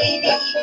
いでいい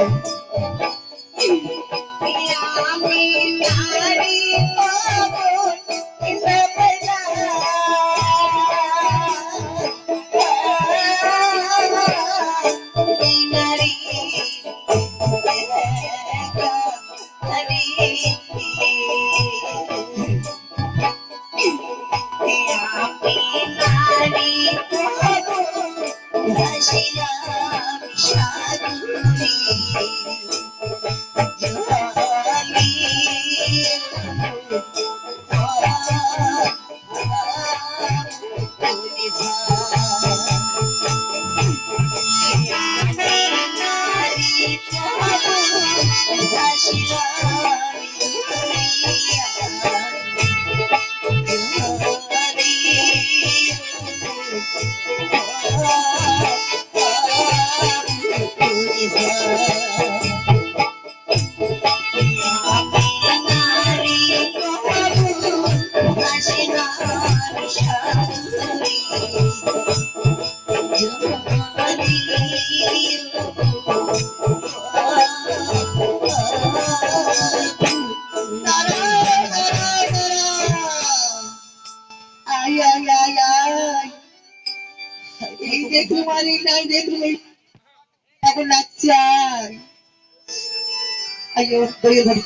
Yeah. I দেখলুম আর। এই নাই দেখলুম এখন নাচছে আয় আইয়ো দইয়ে ধরি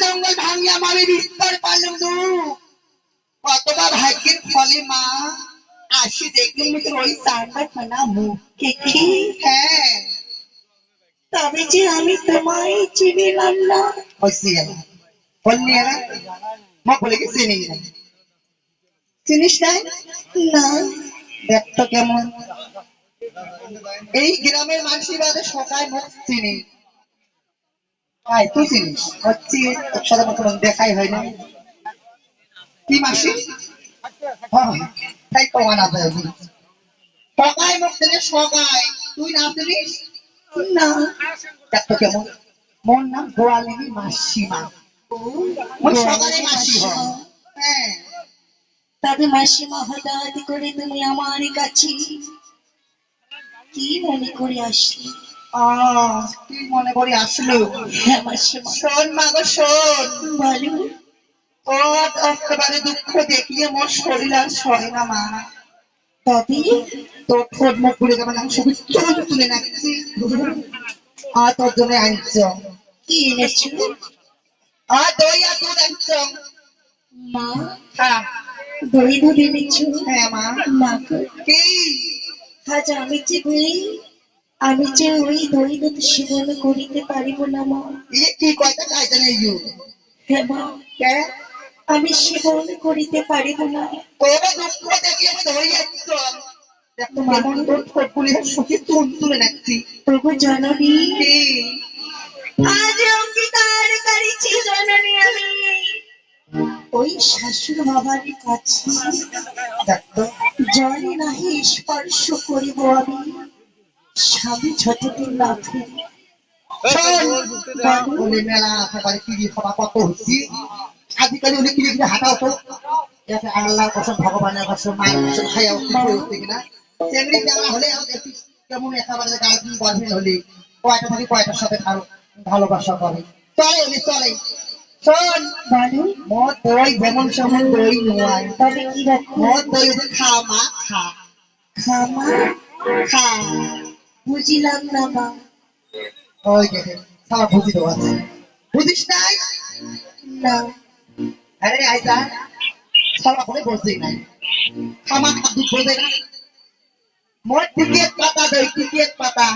জঙ্গল ভাঙিয়া মারি বিস্তর পারলাম দু কতবার ভাগ্যের ফলে মা। আসি দেখলাম তোর ওই চারটা খানা মুখে কি হ্যাঁ তবে যে আমি তোমায় চিনিলাম না বললি এরা মা বলে কি চিনি না চিনিস নাই না দেখ তো কেমন এই গ্রামের মানুষই বাদে সকায় মুখ চিনি আয় তুই চিনিস হচ্ছি তোর সাথে দেখাই হয় না কি মাসি হ্যাঁ, তাই কমা না সকায় মুখ থেকে সকায় তুই না চিনিস না। দেখ কেমন। মোর নাম গোয়ালিনী মাসিমা। সকালে মাসি হয়। তবে মাসিমা হঠাৎ করে তুমি আমার কাছে কি মনে করে আসলে? আহ, কি মনে করি আসলো? হ্যাঁ মাসিমা। শোন মা গো শোন। বলো। একেবারে দুঃখ দেখিয়ে মোর শরীর আর সরে না মা। তোর ঠোঁট মুখ ঘুরে যাবে আমি শুধু চুল তুলে নাচছি। আর তোর জন্য আনছ কি এনেছো? আর দই আর দুধ আনছ মা হ্যাঁ। দই দুধ এনেছো হ্যাঁ মা। মা কি? আজ আমি যে বই আমি যে ওই দই দুধ সেবন করিতে পারিব না মা। কি নেই ইউ? হ্যাঁ মা। কে? আমি সেবন করিতে পারিব না। প্রভু জননী আজ অঙ্গীকার করেছি জননী আমি। ওই শাশুড় বাবার কাছে জলে নাহি স্পর্শ করিব আমি। স্বামী যতদিন না ফিরি মেলা কত হচ্ছি আজিকালি উনি কিরি কিরি হাঁটা হতো আল্লাহর কসম ভগবানের কসম মায়ের কসম খাইয়া উঠতে হচ্ছে কিনা। সেমনি মেলা হলে কেমন একেবারে দিয়ে গর্ভীর হলে কয়টা থেকে কয়টার সাথে ভালো ভালোবাসা করে। চলে উনি চলে। শোন বলো মদ দই যেমন সেমন দই নয়। তবে কি মদ দই খা মা খা। খামা হ্যাঁ বুঝিলাম না মা। ওই দেখে সারা বুঝি দেওয়া বুঝিস নাই? না। আরে আইসা সারা করে বসে নাই। খামা খাদু বসে না মোর টিকিট পাতা, দই টিকিট পাতা।